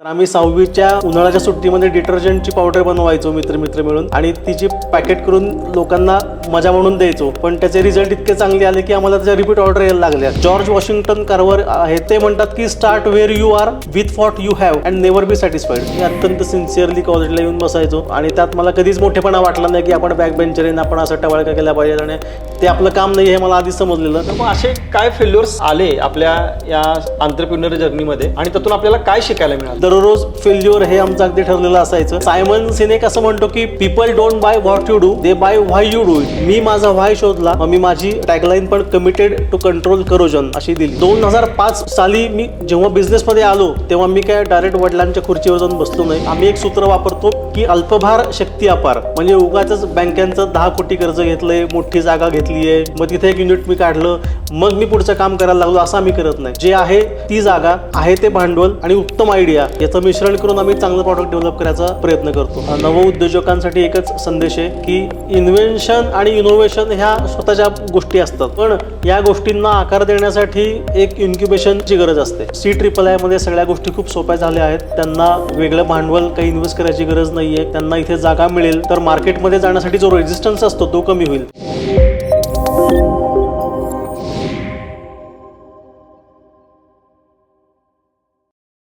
तर आम्ही सहावीच्या उन्हाळ्याच्या सुट्टीमध्ये डिटर्जंटची पावडर बनवायचो मित्र मित्र मिळून. आणि तिची पॅकेट करून लोकांना मजा म्हणून द्यायचो. पण त्याचे रिझल्ट इतके चांगले आले की आम्हाला त्याच्या रिपीट ऑर्डर यायला लागल्या. जॉर्ज वॉशिंग्टन कारवर आहे ते म्हणतात की start where you are with what you have and never be satisfied मी अत्यंत सिन्सिअरली कॉलेजला येऊन बसायचो. आणि त्यात मला कधीच मोठेपणा वाटला नाही की आपण बॅक बेंचर आहे आपण असं टवाळका केला पाहिजे. आणि ते आपलं काम नाही हे मला आधीच समजलेलं. तर मग असे काय फेल्युअर्स आले आपल्या या आंतरप्रिनर जर्नीमध्ये आणि त्यातून आपल्याला काय शिकायला मिळालं? दररोज फेल्युअर हे आमचं अगदी ठरलेलं असायचं. सायमन सिनेक असं म्हणतो की people don't buy what you do they buy why you do मी माझा व्हाय शोधला मग मी माझी टॅगलाईन पण कमिटेड टू कंट्रोल करोजन अशी दिली. दोन हजार पाच साली मी जेव्हा बिझनेसमध्ये मध्ये आलो तेव्हा मी काय डायरेक्ट वडिलांच्या खुर्चीवर जाऊन बसलो नाही. आम्ही एक सूत्र वापरतो की अल्पभार शक्ती अपार. म्हणजे उगाच बँकांचं दहा कोटी कर्ज घेतलंय मोठी जागा घेतली आहे मग तिथे एक युनिट मी काढलं मग मी पुढचं काम करायला लागलो असं आम्ही करत नाही. जे आहे ती जागा आहे ते भांडवल आणि उत्तम आयडिया याचं मिश्रण करून आम्ही चांगलं प्रॉडक्ट डेव्हलप करायचा प्रयत्न करतो. नव उद्योजकांसाठी एकच संदेश आहे की इन्व्हेन्शन आणि इनोव्हेशन ह्या स्वतःच्या गोष्टी असतात. पण या गोष्टींना आकार देण्यासाठी एक इन्क्युबेशनची गरज असते. सी ट्रिपल आयमध्ये सगळ्या गोष्टी खूप सोप्या झाल्या आहेत. त्यांना वेगळं भांडवल काही इन्व्हेस्ट करायची गरज नाहीये. त्यांना इथे जागा मिळेल. तर मार्केटमध्ये जाण्यासाठी जो रेजिस्टन्स असतो तो कमी होईल.